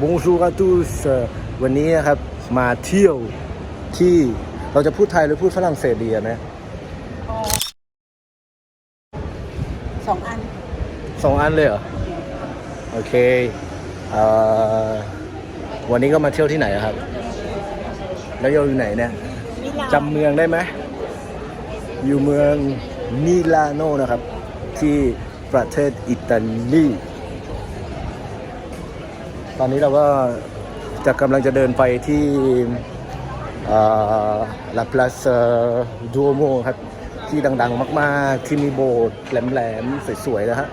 บงซูกาตูสวันนี้นะครับมาเที่ยวที่เราจะพูดไทยหรือพูดฝรั่งเศสดีอะนะสองอันสองอันเลยเหรอ โอเคเอ่อวันนี้ก็มาเที่ยวที่ไหนอะครับ แล้วเราอยู่ไหนเนี่ยมิลานจำเมืองได้ไหม อยู่เมืองมิลานโนนะครับ ที่ประเทศอิตาลี ตอนนี้เราก็จะกำลังจะเดินไปที่ลาพลาซดูโมครับ ที่ดังๆ มากๆ ที่มีโบสถ์แหลมๆ สวยๆ นะฮะ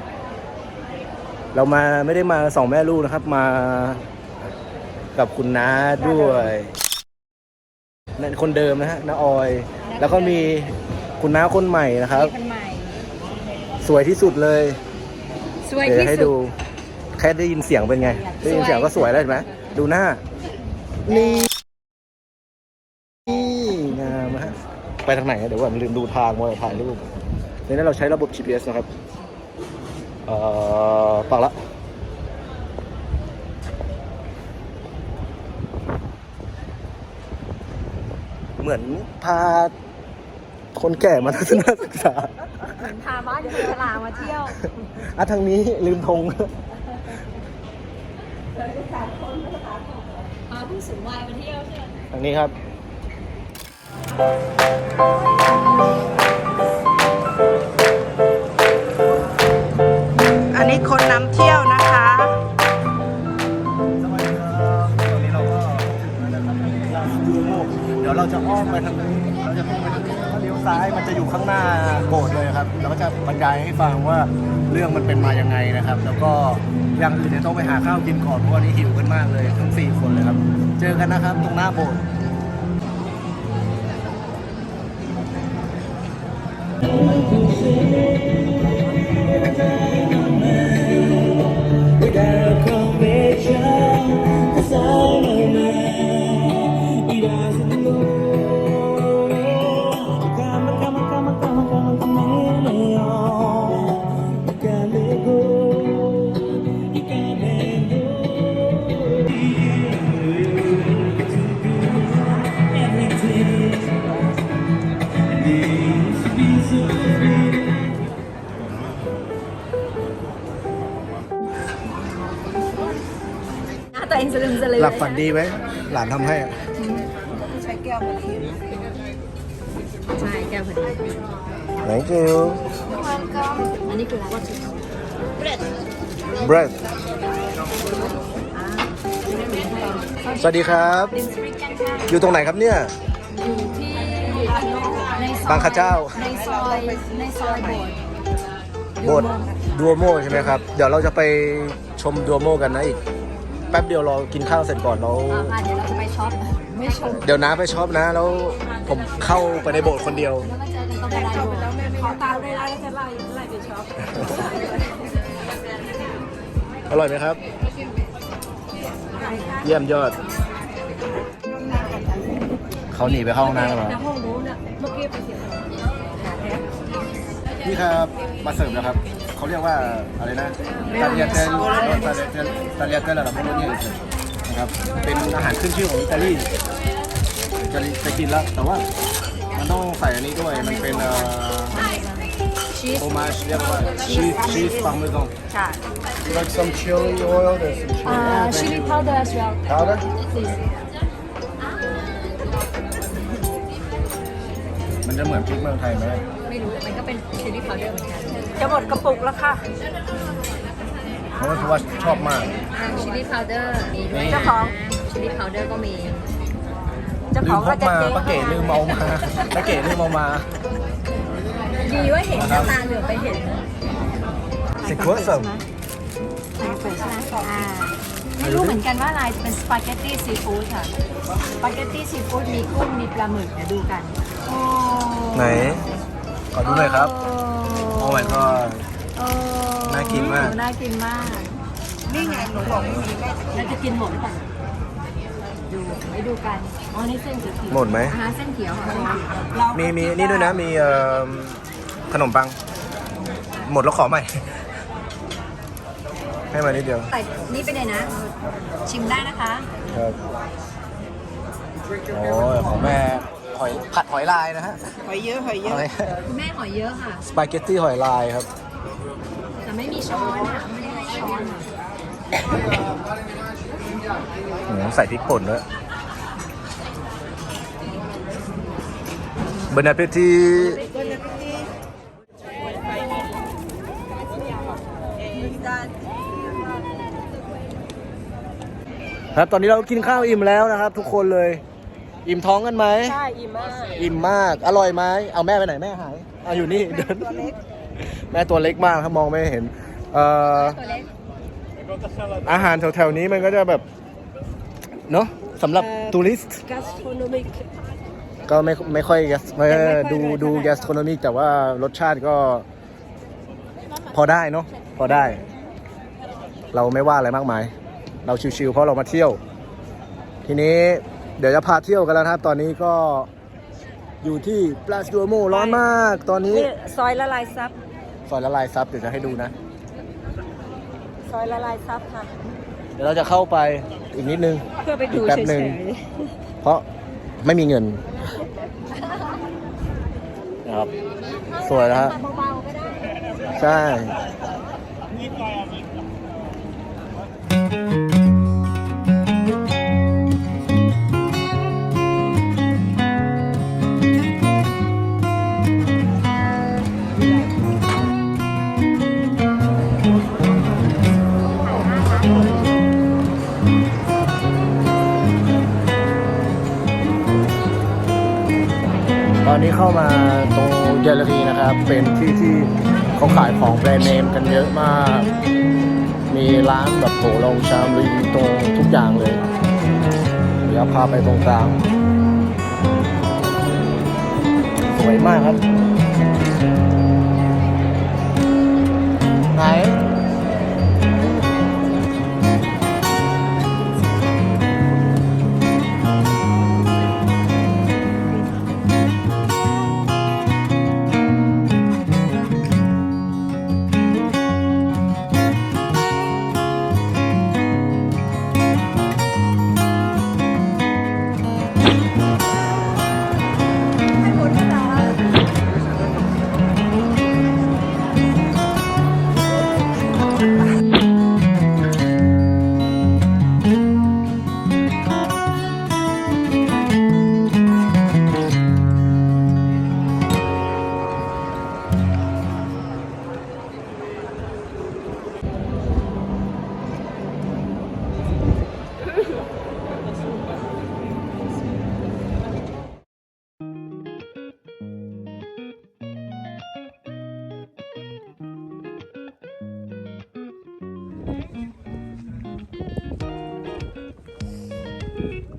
เรามาไม่ได้มาสองแม่ลูกนะครับ มากับคุณน้าด้วยนั่นคนเดิมนะฮะน้าออย แล้วก็มีคุณน้าคนใหม่นะครับ คนใหม่ สวยที่สุดเลย สวยเดี๋ยวที่ให้สุดูดแค่ได้ยินเสียงเป็นไง ได้ยินเสียงก็สวยแล้วเห็นไหมดูหน้า นี่นี่งามฮะไปทางไหนอะเดี๋ยวก่อนลืมดูทางมาถ่ายรูปในนั้นเราใช้ระบบ GPS นะครับเอ่อปักละเหมือนพาคนแก่มาทัศนศึกษาเหมือนพาบ้านคนชรามาเที่ยว อะทางนี้ลืมธง พาผู้สูงวัยมาเที่ยวใช่ไหมทางนี้ครับ อันนี้คนนำเที่ยวนะคะ สวัสดีครับตอนนี้เราก็ถึงแล้วนะครับลาสตูโมเดี๋ยวเราจะอ้อมไปทางนี้ ซ้ายมันจะอยู่ข้างหน้าโบสถ์เลยครับเราก็จะบรรยายให้ฟังว่าเรื่องมันเป็นมายังไงนะครับ แล้วก็อย่างอื่นเดี๋ยวต้องไปหาข้าวกินก่อนเพราะวันนี้หิวกันมากเลยทั้งสี่คนเลยครับ เจอกันนะครับตรงหน้าโบสถ์ หลับฝันดีไหมหลานทำให้อะใช้แก้วพอดีใช่แก้วพอดี Thank you อันนี้คืออะไร bread สวัสดีครับลินสปริงกันค่ะอยู่ตรงไหนครับเนี่ย อยู่ที่ในซอยบางข้าเจ้า ในซอยในซอยโบสถ์โบสถ์ดูโมใช่ไหมครับ เดี๋ยวเราจะไปชมดูโมกันนะอีกแป๊บเดียวรอกินข้าวเสร็จก่อนแล้ว อ่าค่ะเดี๋ยวเราจะไปช็อปไม่ชมเดี๋ยวน้าไปช็อปนะ แล้วผมเข้าไปในโบสถ์คนเดียว แล้วมาเจอกันตรงกระไดโบสถ์ขอตามเวลาแล้วจะไล่ไล่ไปช็อปอร่อยไหมครับ เยี่ยมยอด เขาหนีไปเข้าห้องน้ำแล้วเหรอในห้องนู้นน่ะเมื่อกี้ไปเสียง นี่ครับ มาเสิร์ฟแล้วครับ เขาเรียกว่าอะไรนะตาเลียเตลตาเลียเตลตาเลียเตลอะไรไม่รู้เนี่ยนะครับ เป็นอาหารขึ้นชื่อของอิตาลีจะจะกินแล้ว แต่ว่ามันต้องใส่อันนี้ด้วย มันเป็นเอ่อชีสโอมาชเรียกว่าชีสชีสปาร์เมซานค่ะ like some chili oil there's some chili อ่า Thank ชิล you. ลี่พาวเดอร์ as well powder please มันจะเหมือนพริกเมืองไทยไหมไม่รู้ มันก็เป็นชิลลี่พาวเดอร์เหมือนกัน จะหมดกระปุกแล้วค่ะเพราะว่าคือว่าชอบมาก ชิลลี่พาวเดอร์มีด้วยเจ้าของ ชิลลี่พาวเดอร์ก็มีลืมพกมาป้าเก๋ลืมเอามาป้าเก๋ลืมเอามาดีว่าเห็นหน้าตาเหลือไปเห็น สิควเสิร์ฟใส่เปิดใช่ไหมอ่าไม่รู้เหมือนกันว่าอะไรเป็นสปาเกตตี้ซีฟู้ดค่ะ สปาเกตตี้ซีฟู้ดมีกุ้งมีปลาหมึกเดี๋ยวดูกัน โอ้ไหนขอดูหน่อยครับ โอ้ my god โอ้น่ากินมาก น่ากินมาก นี่ไงหนูบอกไม่มีแม่เราจะกินหมดหรือเปล่าดูไปดูกัน อ๋อ นี่เส้นเขียวๆหมดไหม อ่าเส้นเขียวค่ะเส้นเขียวมีมีนี่ด้วยนะมีเอ่อขนมปัง หมดแล้วขอใหม่ ให้มานิดเดียวใส่นี่ไปเลยนะ ชิมได้นะคะครับโอ้ยของแม่ หอยผัดหอยลายนะฮะหอยเยอะหอยเยอะหอยคุณแม่หอยเยอะค่ะ สปาเกตตี้หอยลายครับ แต่ไม่มีช้อนอะไม่ได้ให้ช้อนอะโอ้โหใส่พริกป่นด้วยบนอาเปตีครับตอนนี้เรากินข้าวอิ่มแล้วนะครับ ทุกคนเลย อิ่มท้องกันไหม ใช่อิ่มมากอิ่มมาก อร่อยไหม เอาแม่ไปไหนแม่หายเอาอยู่นี่เดินตัวเล็ก แม่ตัวเล็กมากครับมองไม่เห็น เอ่อตัวเล็กอาหารแถวๆนี้มันก็จะแบบ เนอะสำหรับทัวริสต์กัสโทรนมิกก็ไม่ไม่ค่อย gas ไม่ยังไม่ค่อยดูเลยดูเท่าไหร่แกสโทรนมิกแต่ว่ารสชาติก็ พอได้เนาะพอได้ เราไม่ว่าอะไรมากมาย เราชิวๆเพราะเรามาเที่ยว ทีนี้ เดี๋ยวจะพาเที่ยวกันแล้วนะครับ ตอนนี้ก็อยู่ที่ปลาสตูโมร้อนมาก ตอนนี้นี่ซอยละลายซับซอยละลายซับเดี๋ยวจะให้ดูนะ ซอยละลายซับค่ะ เดี๋ยวเราจะเข้าไปอีกนิดนึง เพื่อไปดูอีกแป๊บเฉหนึ่งยเพราะไม่มีเงินนะครับสวยนะฮะเบาๆก็ได้ใช่ ตอนนี้เข้ามาตรงแกลเลอรี่นะครับ เป็นที่ที่เขาขายของแบรนด์เนมกันเยอะมาก มีร้านแบบโถลงชามลีตรงทุกอย่างเลย เดี๋ยวพาไปตรงกลาง สวยมากครับ ไหน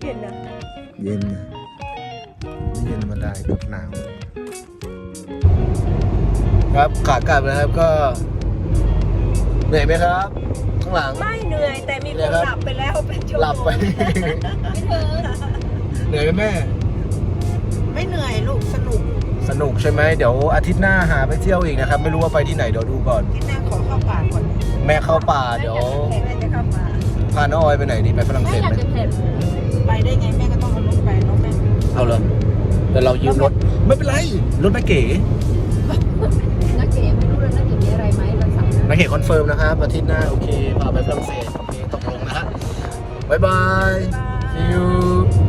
เปลี่ยนนะเย็นนะไม่เย็นมาได้กับหนาวครับขากลับนะครับก็เหนื่อยไหมครับ ข้างหลัง ไม่เหนื่อย แต่มีคนหลับไปแล้วเป็นชั่วโมงหลับไป เหนื่อยไหมแม่ ไม่เหนื่อยลูกสนุก สนุกใช่ไหมเดี๋ยวอาทิตย์หน้าหาไปเที่ยวอีกนะครับ ไม่รู้ว่าไปที่ไหนเดี๋ยวดูก่อนที่นั่งขอเข้าป่าก่อน แม่เข้าป่าเดี๋ยวแม่จะเข้าป่าพาน้องออยไปไหนดีไปฝรั่งเศสไหม ไปได้ไงแม่ก็ต้องเอารถไปรถแม่เอาเลยเดี๋ยวเรายืมรถไม่เป็นไรรถแม่เก๋นักเก๋ไม่รู้เลยนักเก๋มีอะไรไหมวันเสาร์หน้าแม่เก๋คอนเฟิร์มนะครับอาทิตย์หน้าโอเคพาไปฝรั่งเศสโอเคตกลงนะฮะบ๊ายบายบาย